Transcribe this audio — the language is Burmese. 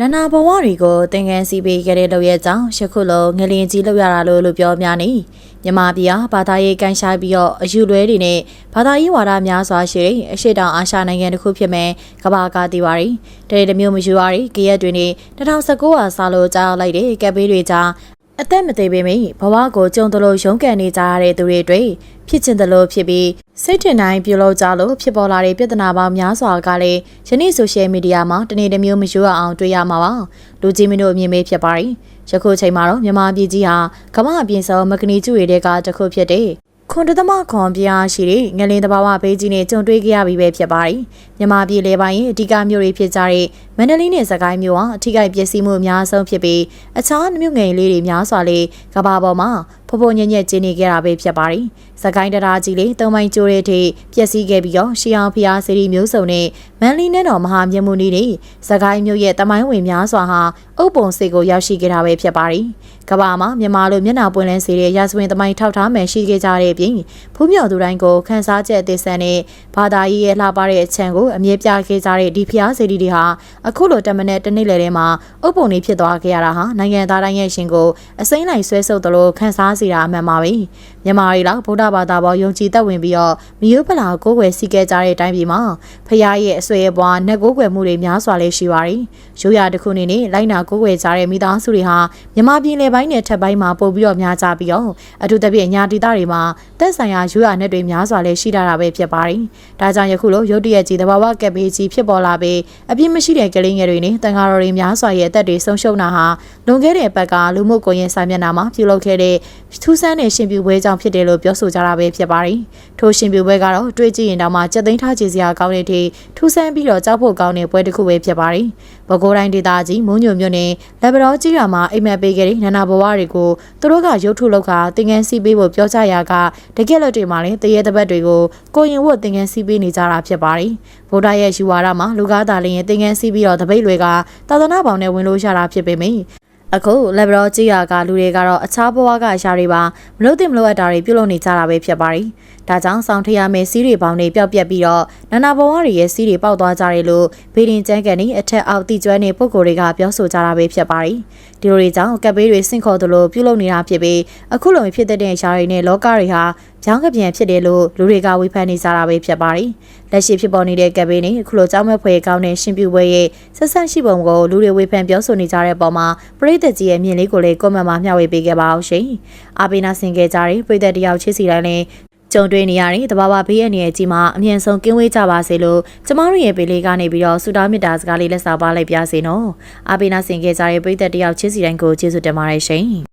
နာနာဘဝတွေကိုသင်္ကန်းစီပေးခဲ့တဲ့လောက်ရဲ့ကြောင့်ယခုလိုငလင်ကြီးလောက်ရတာလို့လို့ပြောများနေမြမပြည်ဟာဘာသာရေးကန်ရှားပြီးတော့အယူလွဲတွေနဲ့ဘာသာရေးဝါဒများစွာရှိတဲ့အရှိတောင်အာရှနိုင်ငံတစ်ခုဖြစ်မဲ့ကဘာကာတီဝါရီတဲ့တမျိုးမယူဝါရီကြရက်တွေနဲ့2019ဟာစာလို့ကြားရောက်လိုက်တဲ့ကက်ပေးတွေကြားအသက်မသေးပေမယ့်ဘဝကိုကြုံသလိုရုန်းကန်နေကြရတဲ့သူတွေအတွက် ဖြစ်ချင်သလိုဖြစ်ပြီးစိတ်ထင်တိုင်းပြုလုပ်ကြလို့ဖြစ်ပေါ်လာတဲ့ပြဿနာပေါင်းများစွာကလည်းယနေ့ဆိုရှယ်မီဒီယာမှာတနေ့တစ်မျိုးမယူရအောင်တွေ့ရမှာပါလူကြီးမင်းတို့အမြင်မေးဖြစ်ပါတယ်ယခုချိန်မှာတော့မြန်မာပြည်ကြီးဟာကမ္ဘာအပြင်ဆုံးမကနီကျူတွေကတစ်ခုဖြစ်တဲ့ခွန်တသမခွန်ပြားရှိတဲ့ငလင်တဘာဝဘေးကြီးနဲ့ကြုံတွေ့ကြရပြီပဲဖြစ်ပါတယ်မြန်မာပြည်လေပိုင်းရဲ့အဓိကမြို့တွေဖြစ်ကြတဲ့မန္တလေးနဲ့စကိုင်းမြို့ဟာအထိကိပျက်စီးမှုအများဆုံးဖြစ်ပြီးအခြားမြို့ငယ်လေးတွေများစွာလေးကဘာပေါ်မှာဖဖို့ညက်ညက်ကျင်းနေကြတာပဲဖြစ်ပါတယ်။စကိုင်းတရားကြီးလေးသုံးပိုင်းကျိုးတဲ့အထိပျက်စီးခဲ့ပြီးတော့ရှီအောင်ဖျားစီရီမျိုးစုံနဲ့မန်လီနဲ့တော်မဟာမြတ်မှုနီတွေစကိုင်းမြို့ရဲ့တမိုင်းဝင်များစွာဟာအုပ်ပုံစေကိုရောက်ရှိခဲ့တာပဲဖြစ်ပါတယ်။ကဘာမှာမြန်မာလိုမျက်နှာပွင့်လန်းစေတဲ့ရာဇဝင်တမိုင်းထောက်ထားမယ်ရှိခဲ့ကြတဲ့အပြင်ဖူးမြော်သူတိုင်းကိုခန်းစားချက်အသေးစံနဲ့ဘာသာရေးရဲ့လှပတဲ့အချံကိုအမြဲပြခဲ့ကြတဲ့ဒီဖျားစီရီတွေဟာအခုလိုတမနဲ့တနေ့လေထဲမှာအုပ်ပုံတွေဖြစ်သွားခဲ့ရတာဟာနိုင်ငံသားတိုင်းရဲ့ရှင်ကိုအစိမ့်လိုက်ဆွဲဆုပ်သလိုခန်းစားစေတာအမှန်ပါပဲမြန်မာတွေလောက်ဗုဒ္ဓဘာသာပေါ်ယုံကြည်သက်ဝင်ပြီးတော့မိယုပလာကိုးကွယ်စီကဲကြတဲ့အတိုင်းပြည်မှာဖခင်ရဲ့အဆွေအပွားနှက်ကိုးကွယ်မှုတွေများစွာလေးရှိပါတယ်ရိုးရာတစ်ခုအနေနဲ့လိုက်နာကိုးကွယ်ကြတဲ့မိသားစုတွေဟာမြန်မာပြည်နယ်ပိုင်းနဲ့ထပ်ပိုင်းမှာပို့ပြီးတော့များကြပြီးတော့အထူးသဖြင့်ညာဒေသတွေမှာသက်ဆိုင်ရာရိုးရာနှက်တွေများစွာလေးရှိတာတာပဲဖြစ်ပါတယ်ဒါကြောင့်ယခုလိုရုတ်တရက်ကြီးတဘာဝကက်ပေးကြီးဖြစ်ပေါ်လာပြီးအပြစ်မရှိတဲ့ကလေးငယ်တွေနဲ့တန်ဃာတော်တွေများစွာရဲ့အသက်တွေဆုံးရှုံးတာဟာလွန်ခဲ့တဲ့ဘက်ကလူမှုကွန်ရက်စာမျက်နှာမှာပြုလုပ်ခဲ့တဲ့ထူးဆန်းတဲ့ရှင်ပြပွဲကြောင့်ဖြစ်တယ်လို့ပြောဆိုကြတာပဲဖြစ်ပါတယ်။ထိုရှင်ပြပွဲကတော့တွေးကြည့်ရင်တောင်မှစက်သိန်းထားကြည်စရာကောင်းတဲ့အထိထူးဆန်းပြီးတော့ကြောက်ဖို့ကောင်းတဲ့ပွဲတစ်ခုပဲဖြစ်ပါတယ်။ပဲခူးတိုင်းဒေသကြီးမုံညိုမြို့နယ်လက်ဗတော်ကြီးရွာမှာအိမ်မက်ပေးခဲ့တဲ့နန္နာဘဝတွေကိုသူတို့ကရုပ်ထုလောက်ကတင်ငန်းစီပေးဖို့ပြောကြရာကတကယ်လို့တွေမှာလည်းတရေတပတ်တွေကိုကိုရင်ဝတ်တင်ငန်းစီပေးနေကြတာဖြစ်ပါတယ်။ဗုဒ္ဓရဲ့ယူဝါဒမှာလူကားသားလင်းရင်တင်ငန်းစီပြီးတော့တပိတ်တွေကသာသနာပေါင်းနဲ့ဝင်လို့ရတာဖြစ်ပေမယ့် အခုလက်ဘရောကြီးရာကလူတွေကတော့အခြားဘဝကရှာတွေပါမလို့တင်မလို့အပ်တာတွေပြုလုပ်နေကြတာပဲဖြစ်ပါတယ်။ဒါကြောင့်ဆောင်ထရမယ်စီးတွေပေါင်းတွေပျောက်ပြက်ပြီးတော့နာနာဘဝတွေရဲ့စီးတွေပေါက်သွားကြတယ်လို့ဗီဒင်ကျန်းကန်နေအထက်အောက်တိကျွမ်းနေပုံကိုယ်တွေကပြောဆိုကြတာပဲဖြစ်ပါတယ်။ဒီလိုတွေကြောင့်ကပ်ဘေးတွေဆင့်ခေါ်သလိုပြုလုပ်နေတာဖြစ်ပြီးအခုလိုဖြစ်တဲ့ရှာတွေနဲ့လောကတွေဟာကြောင်းကပြန်ဖြစ်တယ်လို့လူတွေကဝေဖန်နေကြတာပဲဖြစ်ပါတယ်။လက်ရှိဖြစ်ပေါ်နေတဲ့ကပ်ဘေးနဲ့အခုလိုကြောင်းမဲ့ဖွယ်ကောင်းတဲ့ရှင်ပြပွဲရဲ့ဆက်ဆက်ရှိပုံကိုလူတွေဝေဖန်ပြောဆိုနေကြတဲ့ပုံမှာပရိသတ်ကြီးရဲ့မြင်လေးကိုလည်းကွန်မန့်မှာမျှဝေပေးခဲ့ပါအောင်ရှင်။အာဘေနာဆင်ခဲ့ကြတဲ့ပရိသတ်တယောက်ချစ်စီတိုင်းလည်း ကြုံတွေ့နေရတဲ့တဘာဝဘေးရနေကြီးမှာအမြင့်ဆုံးကင်းဝေးကြပါစေလို့ကျမတို့ရဲ့ပေလေးကနေပြီးတော့ဆုတောင်းမေတ္တာစကားလေးလက်ဆောင်ပါလိုက်ပါစေနော်။အာဘေနာဆင်ခဲ့ကြတဲ့ပရိသတ်တယောက်ချစ်စီတိုင်းကိုကျေးဇူးတင်ပါတယ်ရှင်။